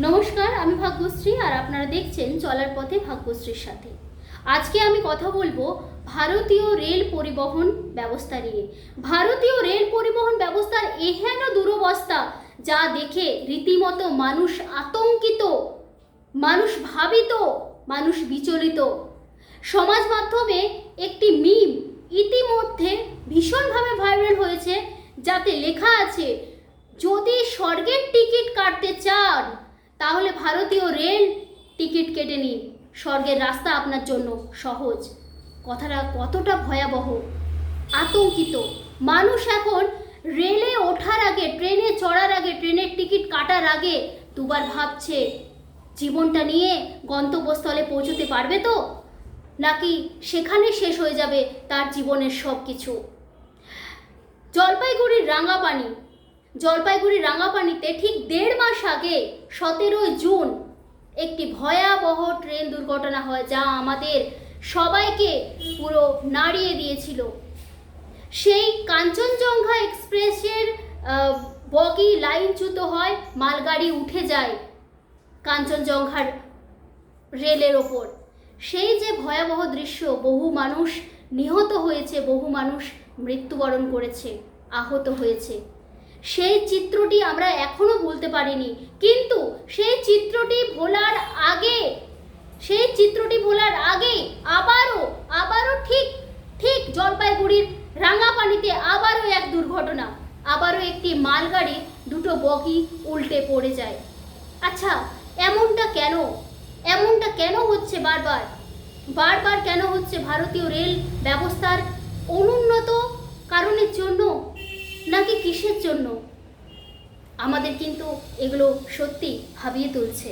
নমস্কার, আমি ভাগ্যশ্রী আর আপনারা দেখছেন চলার পথে ভাগ্যশ্রীর সাথে। আজকে আমি কথা বলব ভারতীয় রেল পরিবহন ব্যবস্থা নিয়ে। ভারতীয় রেল পরিবহন ব্যবস্থার এহেন দুরবস্থা যা দেখে রীতিমতো মানুষ আতঙ্কিত, মানুষ ভাবিত, মানুষ বিচলিত। সমাজ মাধ্যমে একটি মিম ইতিমধ্যে ভীষণভাবে ভাইরাল হয়েছে, যাতে লেখা আছে, যদি স্বর্গের টিকিট কাটতে চান তাহলে ভারতীয় রেল টিকিট কেটে নিন। স্বর্গের রাস্তা আপনার জন্য সহজ। কথাটা কতটা ভয়াবহ। আতঙ্কিত। মানুষ এখন রেলে ওঠার আগে, ট্রেনে চড়ার আগে, ট্রেনের টিকিট কাটার আগে দুবার ভাবছে, জীবনটা নিয়ে গন্তব্যস্থলে পৌঁছতে পারবে তো? নাকি সেখানে শেষ হয়ে যাবে তার জীবনের সব কিছু জলপাইগুড়ির রাঙাপানি জলপাইগুড়ির রাঙাপানিতে ঠিক দেড় মাস আগে, সতেরোই জুন, একটি ভয়াবহ ট্রেন দুর্ঘটনা হয় যা আমাদের সবাইকে পুরো নাড়িয়ে দিয়েছিল। সেই কাঞ্চনজঙ্ঘা এক্সপ্রেসের বগি লাইনচ্যুত হয়, মালগাড়ি উঠে যায় কাঞ্চনজঙ্ঘার রেলের ওপর। সেই যে ভয়াবহ দৃশ্য, বহু মানুষ নিহত হয়েছে, বহু মানুষ মৃত্যুবরণ করেছে, আহত হয়েছে। সেই চিত্রটি আমরা এখনও ভুলতে পারিনি। কিন্তু সেই চিত্রটি ভোলার আগে, সেই চিত্রটি ভোলার আগে আবারও আবারও ঠিক ঠিক জলপাইগুড়ির রাঙাপানিতে আবারও এক দুর্ঘটনা। আবারও একটি মালগাড়ি, দুটো বগি উল্টে পড়ে যায়। আচ্ছা এমনটা কেন? এমনটা কেন হচ্ছে বারবার? বারবার কেন হচ্ছে ভারতীয় রেল ব্যবস্থার অনুন্নত কিসের জন্য? আমাদের কিন্তু এগুলো সত্যি ভাবিয়ে তুলছে।